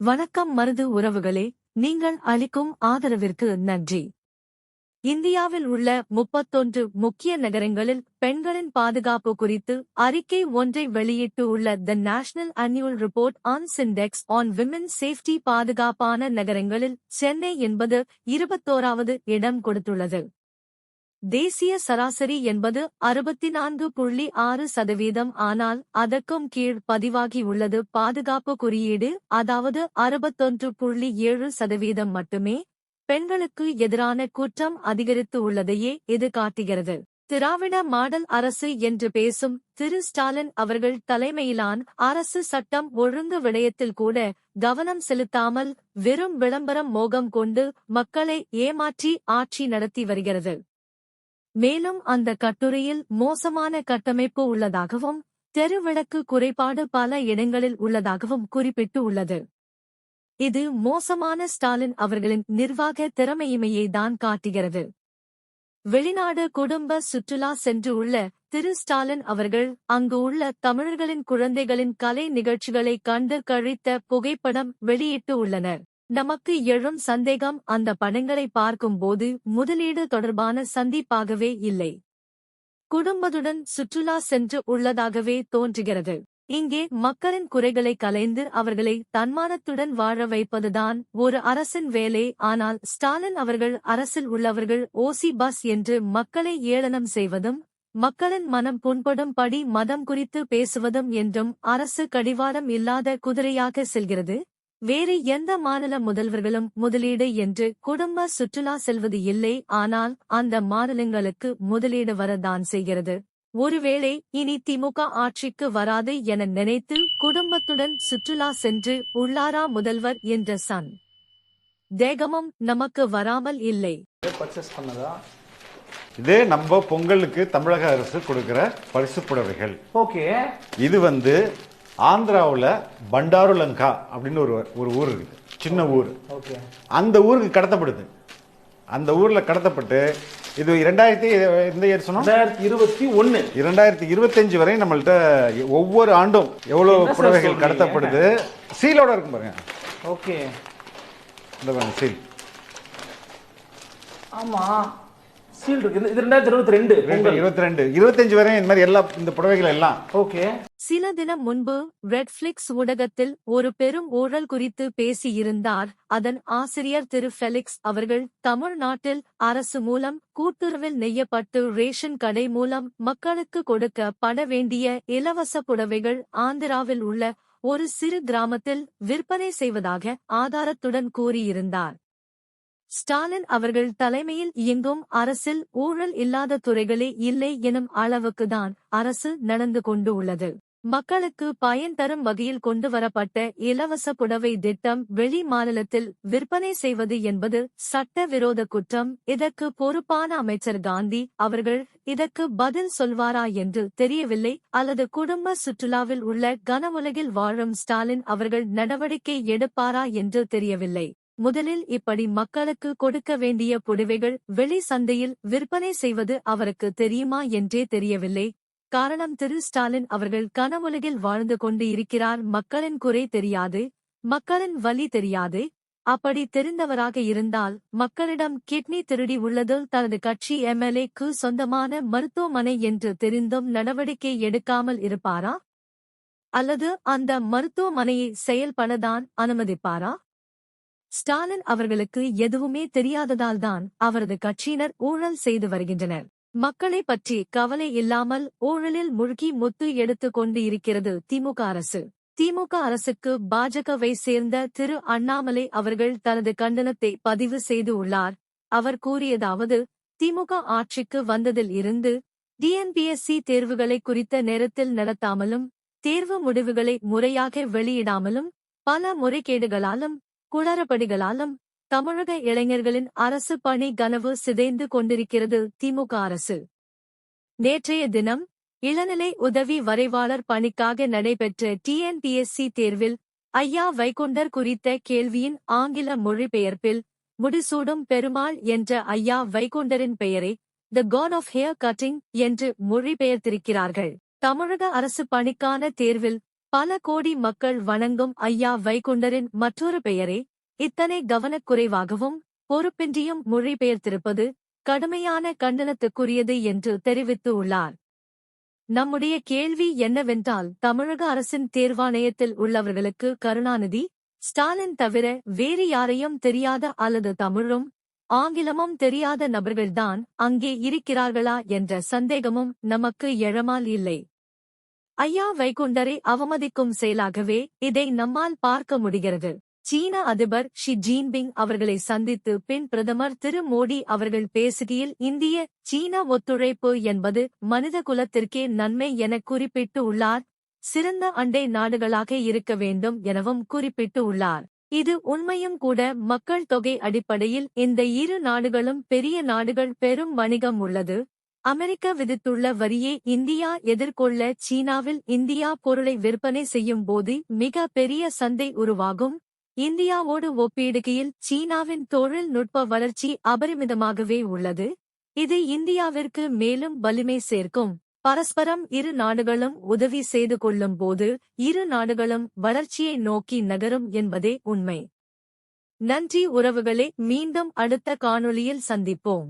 வணக்கம் மருது உறவுகளே நீங்கள் அளிக்கும் ஆதரவிற்கு நன்றி. இந்தியாவில் உள்ள முப்பத்தொன்று முக்கிய நகரங்களில் பெண்களின் பாதுகாப்பு குறித்து அறிக்கை ஒன்றை வெளியிட்டு உள்ள the national annual report on index on women safety பாதுகாப்பான நகரங்களில் சென்னை என்பது இருபத்தோராவது இடம் கொடுத்துள்ளது. தேசிய சராசரி என்பது அறுபத்தி நான்கு புள்ளி ஆறு சதவீதம் ஆனால் அதற்கும் கீழ் பதிவாகியுள்ளது பாதுகாப்பு குறியீடு அதாவது அறுபத்தொன்று புள்ளி ஏழு சதவீதம் மட்டுமே பெண்களுக்கு எதிரான குற்றம் அதிகரித்து உள்ளதையே இது காட்டுகிறது. திராவிட மாடல் அரசு என்று பேசும் திரு ஸ்டாலின் அவர்கள் தலைமையிலான் அரசு சட்டம் ஒழுங்கு விடயத்தில் கூட கவனம் செலுத்தாமல் வெறும் விளம்பரம் மோகம் கொண்டு மக்களை ஏமாற்றி ஆட்சி நடத்தி வருகிறது. மேலும் அந்த கட்டுரையில் மோசமான கட்டமைப்பு உள்ளதாகவும் தெருவிளக்கு குறைபாடு பல இடங்களில் உள்ளதாகவும் குறிப்பிட்டு உள்ளது. இது மோசமான ஸ்டாலின் அவர்களின் நிர்வாக திறமையுமையை தான் காட்டுகிறது. வெளிநாடு குடும்ப சுற்றுலா சென்று உள்ள திரு ஸ்டாலின் அவர்கள் அங்கு உள்ள தமிழர்களின் குழந்தைகளின் கலை நிகழ்ச்சிகளை கண்டு கழித்த புகைப்படம் வெளியிட்டு உள்ளனர். நமக்கு எழும் சந்தேகம் அந்த படங்களை பார்க்கும்போது முதலீடு தொடர்பான சந்திப்பாகவே இல்லை. குடும்பத்துடன் சுற்றுலா சென்று உள்ளதாகவே தோன்றுகிறது. இங்கே மக்களின் குறைகளை கலைந்து அவர்களை தன்மானத்துடன் வாழ வைப்பதுதான் ஒரு அரசின் வேலை. ஆனால் ஸ்டாலின் அவர்கள் அரசில் உள்ளவர்கள் ஓசி பஸ் என்று மக்களை ஏளனம் செய்வதும் மக்களின் மனம் புண்படும்படி மதம் குறித்து பேசுவதும் என்றும் அரசு கடிவாளம் இல்லாத குதிரையாக செல்கிறது. வேறு எந்த மாநில முதல்வர்களும் முதலீடு என்று குடும்ப சுற்றுலா செல்வது இல்லை ஆனால் அந்த மாநிலங்களுக்கு முதலீடு வரதான் செய்கிறது. ஒருவேளை இனி திமுக ஆட்சிக்கு வராது என நினைத்து குடும்பத்துடன் சுற்றுலா சென்று உள்ளாரா முதல்வர் என்ற சன். தேகமும் நமக்கு வராமல் இல்லை. இது நம்ம பொங்கலுக்கு தமிழக அரசு கொடுக்கிற பரிசு புடவைகள். ஓகே இது வந்து ஆந்திராவுல பண்டாருலங்கா அப்படின்னு ஒரு ஒரு ஊர் இருக்கு. சின்ன ஊர். ஓகே. அந்த ஊருக்கு கடத்தப்படுது. அந்த ஊர்ல கடத்தப்பட்டு இது இரண்டாயிரத்தி இந்த இயர் சொன்னோம்? ரெண்டாயிரத்தி இருபத்தி ஒன்னு. இரண்டாயிரத்தி இருபத்தஞ்சு வரை நம்மள்ட்ட ஒவ்வொரு ஆண்டும் சார் புடவைகள்? கடத்தப்படுது? சீலோட இருக்கும் பாருங்க. ஓகே. இந்த பாருங்க சீல். ஆமா. சீல் இருக்கு. இது- ரெண்டாயிரத்தி இருபத்தி ரெண்டு. இருபத்தி ரெண்டு. இருபத்தஞ்சு வரை இந்த மாதிரி எல்லா இந்த புடவைகள் எல்லாம் ஓகே. சில தினம் முன்பு ரெட்ஃபிளிக்ஸ் ஊடகத்தில் ஒரு பெரும் ஊழல் குறித்து பேசியிருந்தார். அதன் ஆசிரியர் திரு ஃபெலிக்ஸ் அவர்கள் தமிழ்நாட்டில் அரசு மூலம் கூட்டுறவில் நெய்யப்பட்டு ரேஷன் கடை மூலம் மக்களுக்கு கொடுக்கப்பட வேண்டிய இலவச புடவைகள் ஆந்திராவில் உள்ள ஒரு சிறு கிராமத்தில் விற்பனை செய்வதாக ஆதாரத்துடன் கூறியிருந்தார். ஸ்டாலின் அவர்கள் தலைமையில் இயங்கும் அரசில் ஊழல் இல்லாத துறைகளே இல்லை எனும் அளவுக்குதான் அரசு நடந்து கொண்டு உள்ளது. மக்களுக்கு பயன் தரும் வகையில் கொண்டு வரப்பட்ட இலவச புடவை திட்டம் வெளி மாநிலத்தில் விற்பனை செய்வது என்பது சட்டவிரோத குற்றம். இதற்கு பொறுப்பான அமைச்சர் காந்தி அவர்கள் இதற்கு பதில் சொல்வாரா என்று தெரியவில்லை. அல்லது குடும்ப சுற்றுலாவில் உள்ள கனவுலகில் வாழும் ஸ்டாலின் அவர்கள் நடவடிக்கை எடுப்பாரா என்று தெரியவில்லை. முதலில் இப்படி மக்களுக்கு கொடுக்க வேண்டிய புடவைகள் வெளி சந்தையில் விற்பனை செய்வது அவருக்கு தெரியுமா என்றே தெரியவில்லை. காரணம் திரு ஸ்டாலின் அவர்கள் கனவுலகில் வாழ்ந்து கொண்டு இருக்கிறார். மக்களின் குறை தெரியாது மக்களின் வலி தெரியாது. அப்படி தெரிந்தவராக இருந்தால் மக்களிடம் கிட்னி திருடி உள்ளது தனது கட்சி எம்எல்ஏக்கு சொந்தமான மருத்துவமனை என்று தெரிந்தும் நடவடிக்கை எடுக்காமல் இருப்பாரா? அல்லது அந்த மருத்துவமனையை செயல்படதான் அனுமதிப்பாரா? ஸ்டாலின் அவர்களுக்கு எதுவுமே தெரியாததால்தான் அவரது கட்சியினர் ஊழல் செய்து வருகின்றனர். மக்களை பற்றி கவலை இல்லாமல் ஊழலில் முழுகி முத்து எடுத்துக் கொண்டு இருக்கிறது திமுக அரசு. திமுக அரசுக்கு பாஜகவை சேர்ந்த திரு அண்ணாமலை அவர்கள் தனது கண்டனத்தை பதிவு செய்து உள்ளார். அவர் கூறியதாவது திமுக ஆட்சிக்கு வந்ததில் இருந்து டிஎன்பிஎஸ்சி தேர்வுகளை குறித்த நேரத்தில் நடத்தாமலும் தேர்வு முடிவுகளை முறையாக வெளியிடாமலும் பல முறைகேடுகளாலும் குளறுபடிகளாலும் தமிழக இளைஞர்களின் அரசு பணி கனவு சிதைந்து கொண்டிருக்கிறது திமுக அரசு. நேற்றைய தினம் இளநிலை உதவி வரைவாளர் பணிக்காக நடைபெற்ற டிஎன்பிஎஸ்சி தேர்வில் ஐயா வைகுண்டர் குறித்த கேள்வியின் ஆங்கில மொழிபெயர்ப்பில் முடிசூடும் பெருமாள் என்ற ஐயா வைகுண்டரின் பெயரை the god of hair cutting என்று மொழிபெயர்த்திருக்கிறார்கள். தமிழக அரசு பணிக்கான தேர்வில் பல கோடி மக்கள் வணங்கும் ஐயா வைகுண்டரின் மற்றொரு பெயரே இத்தனை கவனக்குறைவாகவும் பொறுப்பின்றியும் மொழிபெயர்த்திருப்பது கடுமையான கண்டனத்துக்குரியது என்று தெரிவித்து உள்ளார். நம்முடைய கேள்வி என்னவென்றால் தமிழக அரசின் தேர்வாணையத்தில் உள்ளவர்களுக்கு கருணாநிதி ஸ்டாலின் தவிர வேறு யாரையும் தெரியாத அல்லது தமிழும் ஆங்கிலமும் தெரியாத நபர்கள்தான் அங்கே இருக்கிறார்களா என்ற சந்தேகமும் நமக்கு எழமால் இல்லை. ஐயா வைகுண்டரை அவமதிக்கும் செயலாகவே இதை நம்மால் பார்க்க முடிகிறது. சீன அதிபர் ஷி ஜீன்பிங் அவர்களை சந்தித்து பின் பிரதமர் திரு மோடி அவர்கள் பேசுகையில் இந்திய சீன ஒத்துழைப்பு என்பது மனித குலத்திற்கே நன்மை என குறிப்பிட்டு உள்ளார். சிறந்த அண்டை நாடுகளாக இருக்க வேண்டும் எனவும் குறிப்பிட்டு உள்ளார். இது உண்மையும் கூட மக்கள் தொகை அடிப்படையில் இந்த இரு நாடுகளும் பெரிய நாடுகள் பெரும் வணிகம் உள்ளது. அமெரிக்கா விதித்துள்ள வரியை இந்தியா எதிர்கொள்ள சீனாவில் இந்தியா பொருளை விற்பனை செய்யும் போது மிக பெரிய சந்தை உருவாகும். இந்தியாவோடு ஒப்பிடுகையில் சீனாவின் தொழில்நுட்ப வளர்ச்சி அபரிமிதமாகவே உள்ளது. இது இந்தியாவிற்கு மேலும் வலிமை சேர்க்கும். பரஸ்பரம் இரு நாடுகளும் உதவி செய்து கொள்ளும் போது இரு நாடுகளும் வளர்ச்சியை நோக்கி நகரும் என்பதே உண்மை. நன்றி உறவுகளே மீண்டும் அடுத்த காணொளியில் சந்திப்போம்.